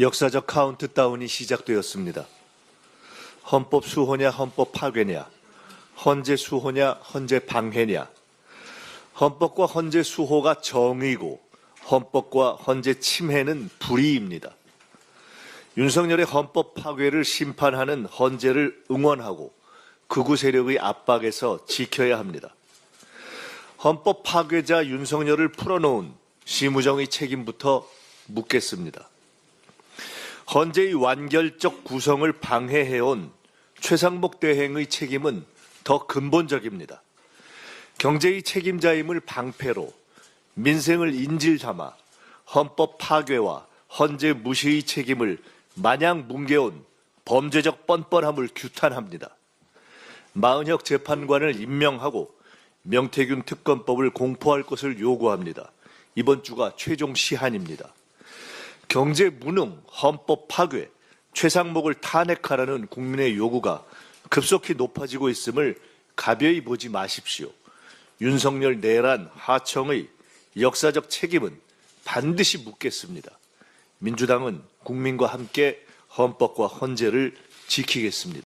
역사적 카운트다운이 시작되었습니다. 헌법 수호냐 헌법 파괴냐, 헌재 수호냐 헌재 방해냐, 헌법과 헌재 수호가 정의고 헌법과 헌재 침해는 불의입니다. 윤석열의 헌법 파괴를 심판하는 헌재를 응원하고 극우 세력의 압박에서 지켜야 합니다. 헌법 파괴자 윤석열을 풀어놓은 심우정의 책임부터 묻겠습니다. 헌재의 완결적 구성을 방해해온 최상목 대행의 책임은 더 근본적입니다. 경제의 책임자임을 방패로 민생을 인질 담아 헌법 파괴와 헌재 무시의 책임을 마냥 뭉개온 범죄적 뻔뻔함을 규탄합니다. 마은혁 재판관을 임명하고 명태균 특검법을 공포할 것을 요구합니다. 이번 주가 최종 시한입니다. 경제 무능, 헌법 파괴, 최상목을 탄핵하라는 국민의 요구가 급속히 높아지고 있음을 가벼이 보지 마십시오. 윤석열 내란 하청의 역사적 책임은 반드시 묻겠습니다. 민주당은 국민과 함께 헌법과 헌재를 지키겠습니다.